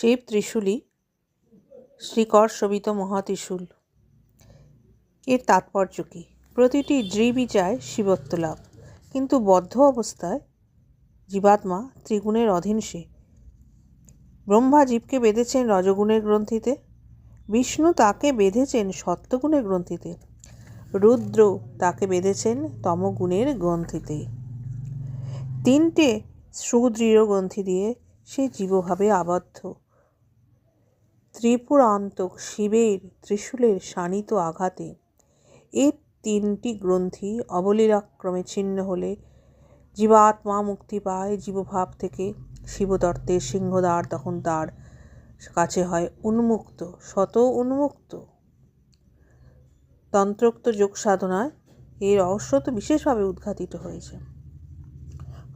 শিব ত্রিশূলী শ্রীকর শোভিত মহাত্রিশূল। এর তাৎপর্য কী? প্রতিটি জীবই চায় শিবত্ব লাভ। কিন্তু বদ্ধ অবস্থায় জীবাত্মা ত্রিগুণের অধীন সে। ব্রহ্মা জীবকে বেঁধেছেন রজগুণের গ্রন্থিতে, বিষ্ণু তাকে বেঁধেছেন সত্যগুণের গ্রন্থিতে, রুদ্র তাকে বেঁধেছেন তমগুণের গ্রন্থিতে। তিনটে সুদৃঢ় গ্রন্থি দিয়ে সে জীবভাবে আবদ্ধ। ত্রিপুরান্তক শিবের ত্রিশূলের শানিত আঘাতে এই তিনটি গ্রন্থি অবলীলাক্রমে ছিন্ন হলে জীবাত্মা মুক্তি পায় জীবভাব থেকে। শিবদত্তের সিংহদ্বার তখন তার কাছে হয় উন্মুক্ত, শত উন্মুক্ত। তন্ত্রোক্ত যোগ সাধনায় এই রহস্য তো বিশেষভাবে উদ্ঘাটিত হয়েছে।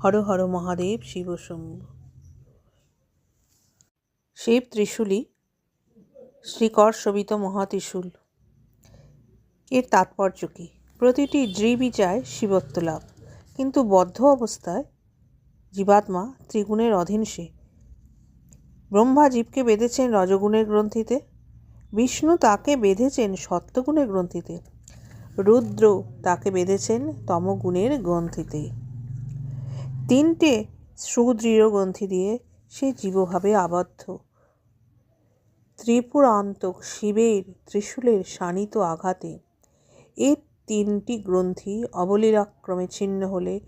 হর হর মহাদেব, শিব শম্ভু। শিব ত্রিশূলী শ্রীকর শোভিত মহাত্রিশূল। এর তাৎপর্য কী? প্রতিটি জীবই চায় শিবত্ব লাভ। কিন্তু বদ্ধ অবস্থায় জীবাত্মা ত্রিগুণের অধীন সে। ব্রহ্মা জীবকে বেঁধেছেন রজগুণের গ্রন্থিতে, বিষ্ণু তাকে বেঁধেছেন সত্যগুণের গ্রন্থিতে, রুদ্র তাকে বেঁধেছেন তমগুণের গ্রন্থিতে। তিনটে সুদৃঢ় গ্রন্থি দিয়ে সে জীবভাবে আবদ্ধ। ত্রিপুরান্তক শিবের ত্রিশূলের শানিত আঘাতে। এই তিনটি গ্রন্থি অবলীলাক্রমে ছিন্ন হলে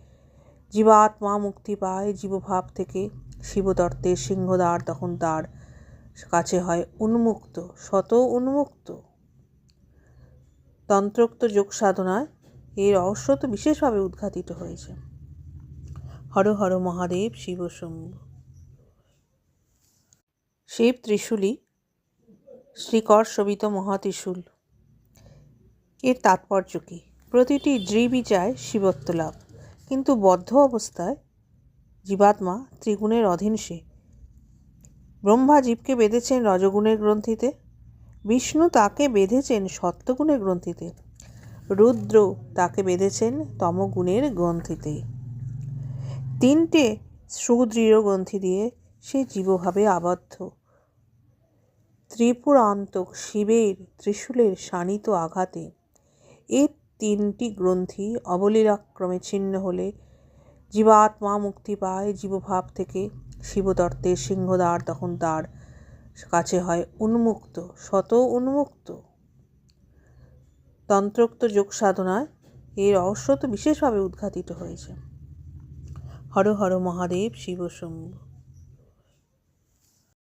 জীবাত্মা মুক্তি পায়, জীবভাব থেকে শিবদত্তের সিংহদ্বার তখন তার কাছে হয় উন্মুক্ত, শত উন্মুক্ত। তন্ত্রোক্ত যোগ সাধনায় এই রহস্য তো বিশেষভাবে উদ্ঘাটিত হয়েছে। হর হর মহাদেব, শিব শম্ভু। শিব ত্রিশূলী শ্রীকর শোভিত মহাত্রিশূল। এর তাৎপর্য কী? প্রতিটি জীবই চায় শিবত্ব লাভ। কিন্তু বদ্ধ অবস্থায় জীবাত্মা ত্রিগুণের অধীন সে। ব্রহ্মা জীবকে বেঁধেছেন রজগুণের গ্রন্থিতে, বিষ্ণু তাকে বেঁধেছেন সত্যগুণের গ্রন্থিতে, রুদ্র তাকে বেঁধেছেন তমগুণের গ্রন্থিতে। তিনটে সুদৃঢ় গ্রন্থি দিয়ে সে জীবভাবে আবদ্ধ। ত্রিপুরান্তক শিবের ত্রিশূলের শানিত আঘাতে এই তিনটি গ্রন্থি অবলীলাক্রমে ছিন্ন হলে জীবাত্মা মুক্তি পায় জীবভাব থেকে। শিবদত্তের সিংহদ্বার তখন তার কাছে হয় উন্মুক্ত, শত উন্মুক্ত। তন্ত্রোক্ত যোগ সাধনায় এই রহস্য তো বিশেষভাবে উদ্ঘাটিত হয়েছে। হর হর মহাদেব, শিব শম্ভু।